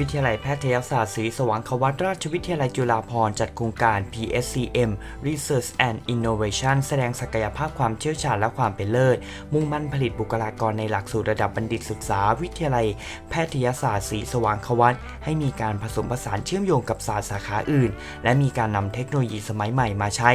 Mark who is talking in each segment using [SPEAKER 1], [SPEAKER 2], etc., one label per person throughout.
[SPEAKER 1] วิทยาลัยแพทยศาสตร์ศรีสว่างควัตราชวิทยาลัยจุฬาภรณ์จัดโครงการ PSCM Research and Innovation แสดงศักยภาพความเชี่ยวชาญและความเป็นเลิศ มุ่งมั่นผลิตบุคลากรในหลักสูตรระดับบัณฑิตศึกษา วิทยาลัย แพทยศาสตร์ศรีสว่างควัตให้มีการผสมผสานเชื่อมโยงกับศาสตร์สาขาอื่น และมีการนำเทคโนโลยีสมัยใหม่มาใช้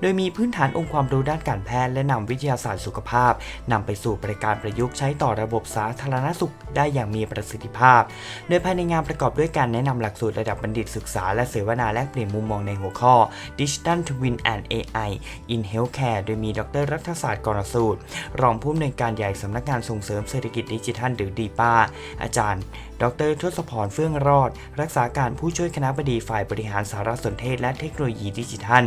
[SPEAKER 1] โดยมีพื้นฐานองค์ความรู้ด้านการแพทย์และนำวิทยาศาสตร์สุขภาพนำไปสู่บริการประยุกต์ใช้ต่อระบบสาธารณสุขได้อย่างมีประสิทธิภาพ โดยภายในงานประกอบด้วยการแนะนำหลักสูตรระดับบัณฑิตศึกษา และเสวนาแลกเปลี่ยนมุมมองในหัวข้อ Digital Twin and AI in Healthcare โดยมีดรรัฐศาสตร์กรสูตร รองผู้อำนวยการใหญ่สำนักงานส่งเสริมเศรษฐกิจดิจิทัลหรือดีป้าอาจารย์ ดรทศพรเฟื่องรอด รักษาการผู้ช่วยคณะบดีฝ่ายบริหารสารสนเทศและเทคโนโลยีดิจิทัล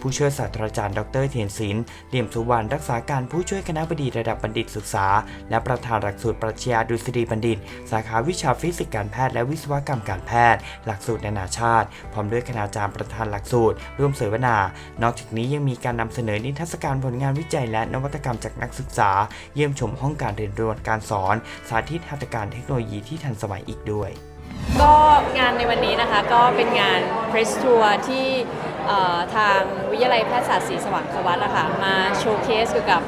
[SPEAKER 1] ผู้ช่วยศาสตราจารย์ ดรเทียนศิลป์เหลี่ยมสุวรรณรักษาการผู้ช่วยคณะบดีระดับบัณฑิตศึกษา และประธานหลักสูตรปรัชญาดุษฎีบัณฑิต สาขาวิชาฟิสิกส์การแพทย์และวิศวกรรมการแพทย์ หลักสูตรนานาชาติ พร้อมด้วยคณาจารย์ประธานหลักสูตร ร่วมเสวนา นอกจากนี้ยังมีการนำเสนอนิทรรศการผลงานวิจัยและนวัตกรรมจากนักศึกษา เยี่ยมชมห้องการเรียนรู้การสอน สาธิตหัตถการเทคโนโลยีที่ทันสมัยอีกด้วย
[SPEAKER 2] ก็งานในวันนี้นะคะก็เป็นงาน Press Tour ที่ทางวิทยาลัยแพทยศาสตร์ศรีสว่างควัตนะคะมาโชว์เคสเกี่ยวกับ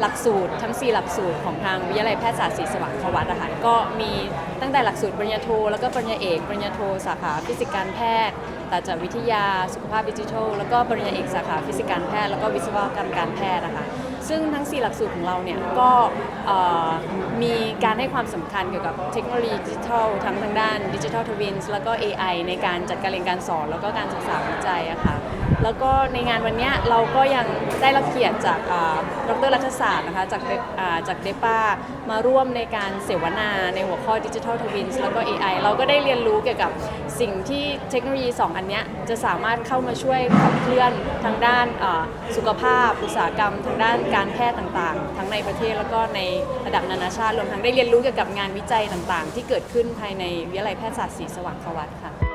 [SPEAKER 2] หลักสูตรทั้ง 4 หลักสูตรของทางวิทยาลัยแพทยศาสตร์ศรีสว่างควัตนะคะก็มีตั้งแต่หลักสูตรปริญญาโท แล้วก็ปริญญาเอก ปริญญาโท สาขาฟิสิกส์การแพทย์ต่จวิทยา สุขภาพดิจิทัล แล้วก็ปริญญาเอกสาขาฟิสิกส์การแพทย์ แล้วก็วิศวกรรมการแพทย์นะคะ ซึ่งทั้ง 4 หลักสูตรของเราเนี่ยก็มีการให้ความสำคัญเกี่ยวกับเทคโนโลยีดิจิทัลทั้งทางด้านดิจิทัลทวินส์แล้วก็ AI ในการจัดการเรียนการสอน แล้วก็การศึกษาวิจัยอะค่ะแล้วก็ในงานวันนี้เราก็ยังได้รับเกียรติจากดรรัฐศาสตร์นะคะจากจากเดป้ามาร่วมในการเสวนาในหัวข้อดิจิทัลทวินส์แล้วก็ AI เราก็ได้เรียนรู้เกี่ยวกับสิ่งที่เทคโนโลยี 2 อันนี้จะสามารถเข้ามาช่วยขับเคลื่อนทางด้านสุขภาพ อุตสาหกรรม ทางด้านการแพทย์ต่างๆ ทั้งในประเทศแล้วก็ในระดับนานาชาติรวมทั้งได้เรียนรู้เกี่ยวกับงานวิจัยต่างๆ ที่เกิดขึ้นภายในวิทยาลัยแพทยศาสตร์ศรีสว่างควัตค่ะ